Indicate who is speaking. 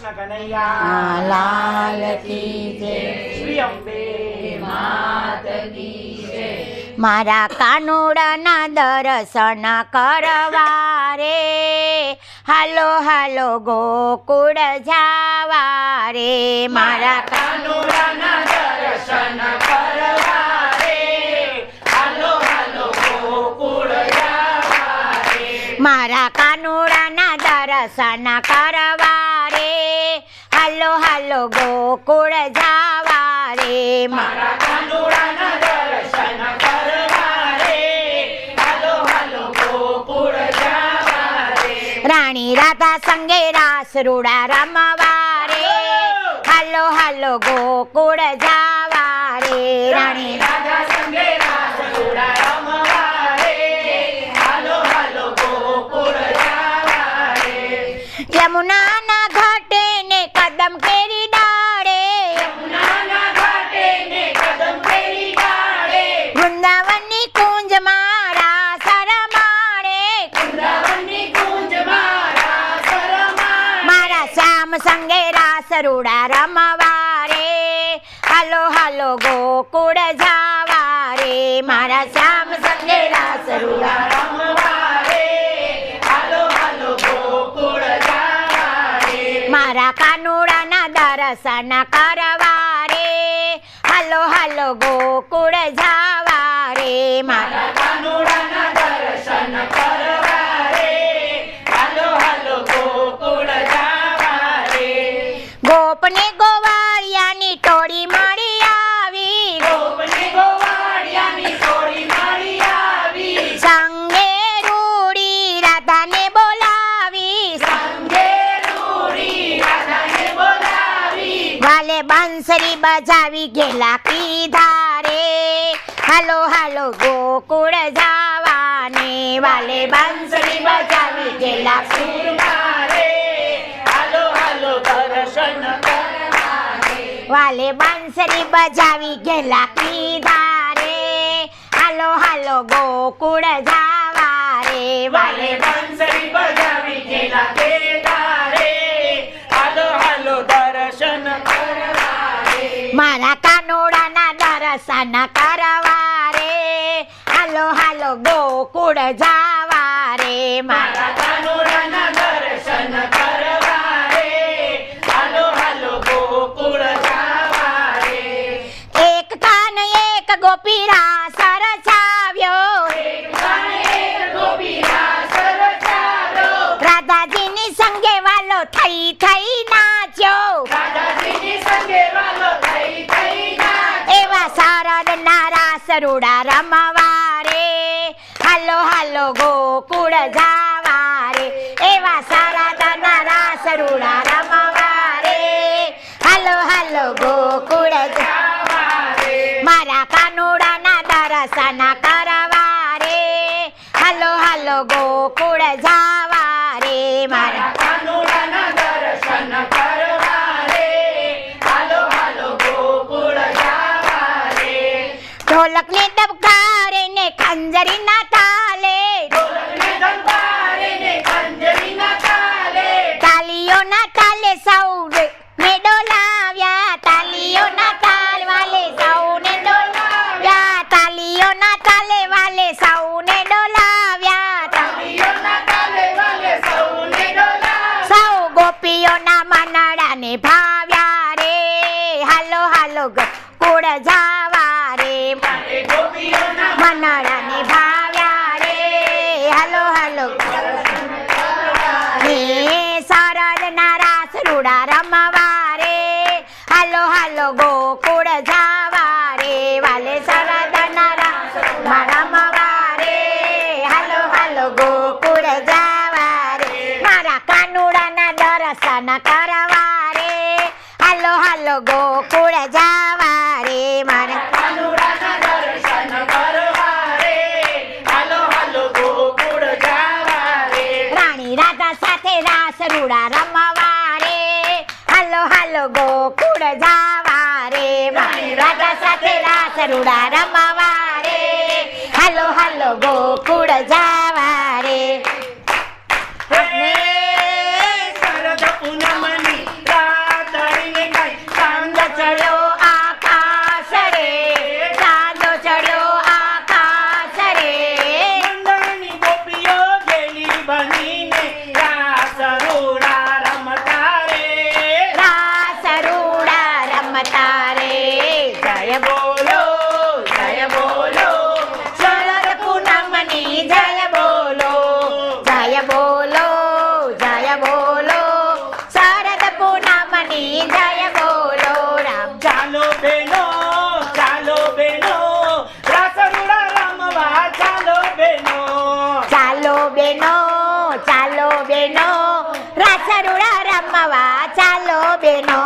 Speaker 1: કૃષ્ણ કનૈયા
Speaker 2: લાલ કી જય
Speaker 1: શ્રી અંબે માત
Speaker 2: મારા કાનુડાના દર્શન કરવા રે હાલો હાલો ગોકુળ જાવા રે મારા
Speaker 1: કાનુડાના દર્શન કરવા રે હાલો હાલો ગોકુળ જાવા રે
Speaker 2: મારા કાનુડાના દર્શન કરવા રે હાલો ગોકુળ જાવા રે
Speaker 1: મારા કાનુડાના દર્શન કરવા રે હાલો હાલો ગોકુળ જાવા રે
Speaker 2: રાણી રાધા સંગે રાસ રૂડા રમવા રે હાલો હાલો ગોકુળ જાવા રે રાણી
Speaker 1: રાધા સંગે રાસ રૂડા રમવા રે હાલો હાલો ગોકુળ જાવા રે
Speaker 2: યમુનાના ઘાટે ને કદમ કેરી મારા શ્યામ સંગે રાસ રૂડા રમવા રે હાલો હાલો ગોકુળ જાવા રે મારા શ્યામ સંગે રાસ રૂડા
Speaker 1: રમવા રે હાલો હાલો ગોકુળ જાવા રે
Speaker 2: મારા કાનુડાના દર્શન કરવા રે હાલો હાલો ગોકુળ જાવા રે મારા
Speaker 1: મારા કાનુડાના દર્શન કરવા રે હાલો હાલો ગોકુળ જાવા રે
Speaker 2: ગોપને ગોવાળિયાની ટોળી મળી આવી.
Speaker 1: ગોપને ગોવાળિયાની ટોળી મળી આવી.
Speaker 2: સંગે રૂડી રાધાને બોલાવી.
Speaker 1: સંગે રૂડી રાધાને બોલાવી.
Speaker 2: વાલે બાંસરી બજાવી ગેલા કીધા રે હાલો હાલો ગોકુળ જાવાને. વાલે બાંસરી બજાવી ગેલા
Speaker 1: સુરમાં
Speaker 2: વાલે બંસરી બજાવી ગેલા કીધા રે હાલો હાલો ગોકુળ જાવા રે
Speaker 1: વાલે બંસરી બજાવી ગેલા કેદાર રે હાલો હાલો દર્શન કરવા રે
Speaker 2: મારા કાનોડાના દર્શન કરવા રે હાલો હાલો ગોકુળ જાવા રે મારા
Speaker 1: મારા કાનુડાના દર્શન કરવા
Speaker 2: એક ગોપી રાસ રચાવ્યો
Speaker 1: એક કાને એક ગોપીના સરચાવ્યો
Speaker 2: રાધાજીની સંગે વાલો થઈ થઈ નાચ્યો. એવા સારદ નારા સરુડા રમવારે. હાલો હાલો ગોકુળ જાવારે. એવા શારદના નારા રૂડા હાલો ગોકુળ
Speaker 1: જાવા રે
Speaker 2: મારા કાનુડાના દર્શન કરવા રે. હાલો હાલો ગોકુળ જાવા રે. ઢોલકને દબકારે ને ખંજરીના તાલે
Speaker 1: ઢોલકને ધંધારે
Speaker 2: ભાવ્યા રે. હાલો હાલો કુળ જાવા રે. મનડાને ભાવ્યા રે. હાલો હાલો હે શારદના રાસ રૂડા રમવા રે. હાલો હાલો ગોકુળ જાવા રે. વાલે શારદના રાસ રમવા રે. હાલો હાલો ગોકુળ જાવા રે. મારા કાનુડાના દર્શન કરવા હાલો હાલો ગોકુળ જાવા રે મારા. રાણી રાધા સાથે રાસ રૂડા રમવા રે. હાલો હાલો ગોકુળ જાવા રે. રાધા સાથે રાસ રૂડા રમવા બેનો ચાલો બેનો
Speaker 1: રાસરુડા રમવા ચાલો
Speaker 2: બેનો